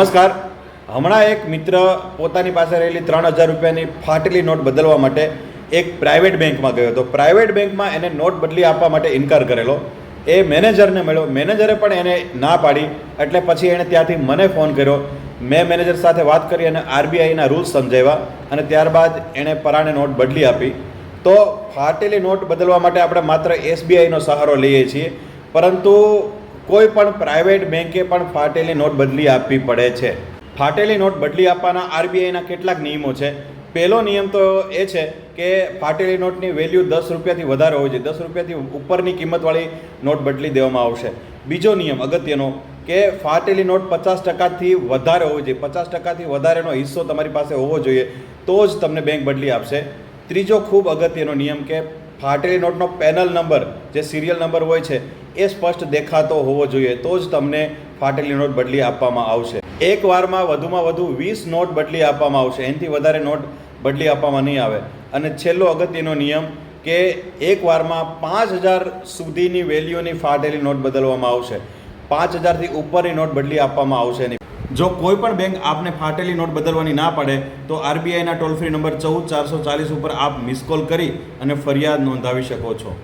નમસ્કાર. હમણાં એક મિત્ર પોતાની પાસે રહેલી ત્રણ હજાર રૂપિયાની ફાટેલી નોટ બદલવા માટે એક પ્રાઇવેટ બેંકમાં ગયો હતો. પ્રાઇવેટ બેંકમાં એને નોટ બદલી આપવા માટે ઇનકાર કરેલો. એ મેનેજરને મળ્યો. મેનેજરે પણ એને ના પાડી. એટલે પછી એણે ત્યાંથી મને ફોન કર્યો. મેં મેનેજર સાથે વાત કરી અને આરબીઆઈના રૂલ્સ સમજાવ્યા અને ત્યારબાદ એણે પરાણે નોટ બદલી આપી. તો ફાટેલી નોટ બદલવા માટે આપણે માત્ર એસબીઆઈનો સહારો લઈએ છીએ. પરંતુ કોઈ પણ પ્રાઇવેટ બેંકે પણ ફાટેલી નોટ બદલી આપવી પડે છે. ફાટેલી નોટ બદલી આપવાના આરબીઆઈના કેટલાક નિયમો છે. પહેલો નિયમ તો એ છે કે ફાટેલી નોટની વેલ્યુ દસ રૂપિયાથી વધારે હોવી જોઈએ. દસ રૂપિયાથી ઉપરની કિંમતવાળી નોટ બદલી દેવામાં આવશે. બીજો નિયમ અગત્યનો કે ફાટેલી નોટ પચાસ ટકાથી વધારે હોવી જોઈએ. પચાસ ટકાથી વધારેનો હિસ્સો તમારી પાસે હોવો જોઈએ તો જ તમને બેંક બદલી આપશે. ત્રીજો ખૂબ અગત્યનો નિયમ કે ફાટેલી નોટનો પેનલ નંબર, જે સિરિયલ નંબર હોય છે, એ સ્પષ્ટ દેખાતો હોવો જોઈએ. તો જ તમને ફાટેલી નોટ બદલી આપવામાં આવશે. એક વારમાં વધુમાં વધુ વીસ નોટ બદલી આપવામાં આવશે. એનાથી વધારે નોટ બદલી આપવામાં નહીં આવે. અને છેલ્લો અગત્યનો નિયમ કે એક વારમાં પાંચ હજાર સુધીની વેલ્યુની ફાટેલી નોટ બદલવામાં આવશે. પાંચ હજારથી ઉપરની નોટ બદલી આપવામાં આવશે નહીં. જો કોઈ પણ બેંક આપને ફાટેલી નોટ બદલવાની ના પડે, તો આરબીઆઈના ટોલ ફ્રી નંબર ચૌદ ચારસો ચાલીસ ઉપર આપ મિસ કોલ કરી અને ફરિયાદ નોંધાવી શકો છો.